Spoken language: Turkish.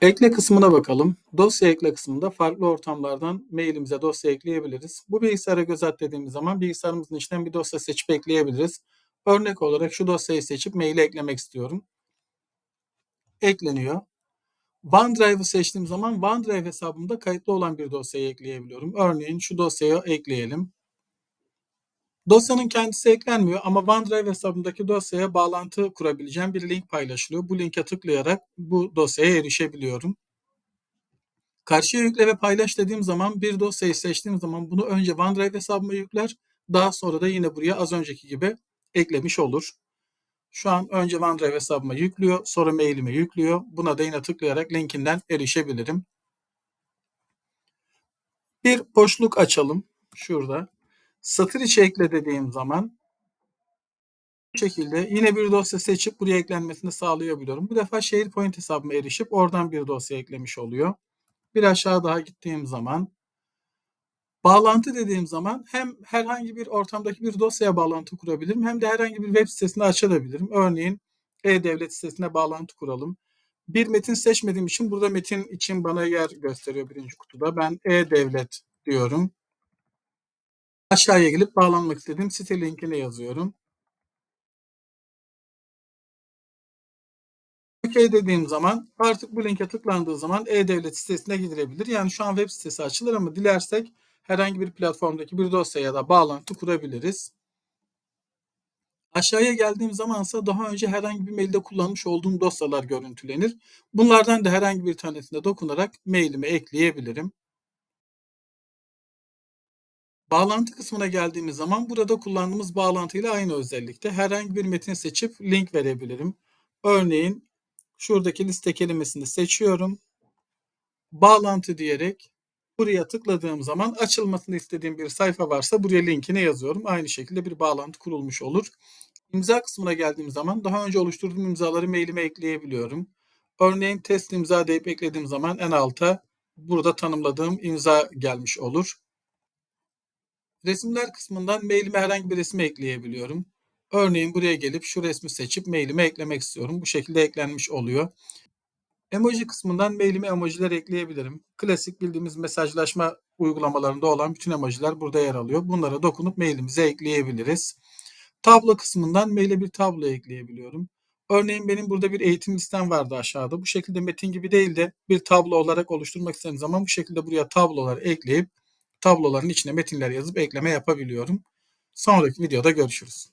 Ekle kısmına bakalım. Dosya ekle kısmında farklı ortamlardan mailimize dosya ekleyebiliriz. Bu bilgisayara göz at dediğimiz zaman bilgisayarımızın içinden bir dosya seçip ekleyebiliriz. Örnek olarak şu dosyayı seçip maile eklemek istiyorum. Ekleniyor. OneDrive'ı seçtiğim zaman OneDrive hesabımda kayıtlı olan bir dosyayı ekleyebiliyorum. Örneğin şu dosyayı ekleyelim. Dosyanın kendisi eklenmiyor ama OneDrive hesabımdaki dosyaya bağlantı kurabileceğim bir link paylaşılıyor. Bu linke tıklayarak bu dosyaya erişebiliyorum. Karşıya yükle ve paylaş dediğim zaman bir dosyayı seçtiğim zaman bunu önce OneDrive hesabıma yükler. Daha sonra da yine buraya az önceki gibi eklemiş olur. Şu an önce OneDrive hesabıma yüklüyor, sonra mailime yüklüyor. Buna da yine tıklayarak linkinden erişebilirim. Bir boşluk açalım şurada. Satır içi ekle dediğim zaman bu şekilde yine bir dosya seçip buraya eklenmesini sağlayabiliyorum. Bu defa SharePoint hesabıma erişip oradan bir dosya eklemiş oluyor. Bir aşağı daha gittiğim zaman bağlantı dediğim zaman hem herhangi bir ortamdaki bir dosyaya bağlantı kurabilirim hem de herhangi bir web sitesini açabilirim. Örneğin e-devlet sitesine bağlantı kuralım. Bir metin seçmediğim için burada metin için bana yer gösteriyor birinci kutuda. Ben e-devlet diyorum. Aşağıya gelip bağlanmak istediğim site linkini yazıyorum. OK dediğim zaman artık bu linke tıklandığı zaman e-devlet sitesine gidilebilir. Yani şu an web sitesi açılır ama dilersek herhangi bir platformdaki bir dosya ya da bağlantı kurabiliriz. Aşağıya geldiğim zamansa daha önce herhangi bir mailde kullanmış olduğum dosyalar görüntülenir. Bunlardan da herhangi bir tanesine dokunarak mailime ekleyebilirim. Bağlantı kısmına geldiğimiz zaman burada kullandığımız bağlantıyla aynı özellikte. Herhangi bir metin seçip link verebilirim. Örneğin şuradaki liste kelimesini seçiyorum. Bağlantı diyerek buraya tıkladığım zaman açılmasını istediğim bir sayfa varsa buraya linkini yazıyorum. Aynı şekilde bir bağlantı kurulmuş olur. İmza kısmına geldiğim zaman daha önce oluşturduğum imzaları mailime ekleyebiliyorum. Örneğin test imza deyip eklediğim zaman en alta burada tanımladığım imza gelmiş olur. Resimler kısmından mailime herhangi bir resim ekleyebiliyorum. Örneğin buraya gelip şu resmi seçip mailime eklemek istiyorum. Bu şekilde eklenmiş oluyor. Emoji kısmından mailime emojiler ekleyebilirim. Klasik bildiğimiz mesajlaşma uygulamalarında olan bütün emojiler burada yer alıyor. Bunlara dokunup mailimize ekleyebiliriz. Tablo kısmından maile bir tablo ekleyebiliyorum. Örneğin benim burada bir eğitim listem vardı aşağıda. Bu şekilde metin gibi değil de bir tablo olarak oluşturmak istediğim zaman bu şekilde buraya tablolar ekleyip tabloların içine metinler yazıp ekleme yapabiliyorum. Sonraki videoda görüşürüz.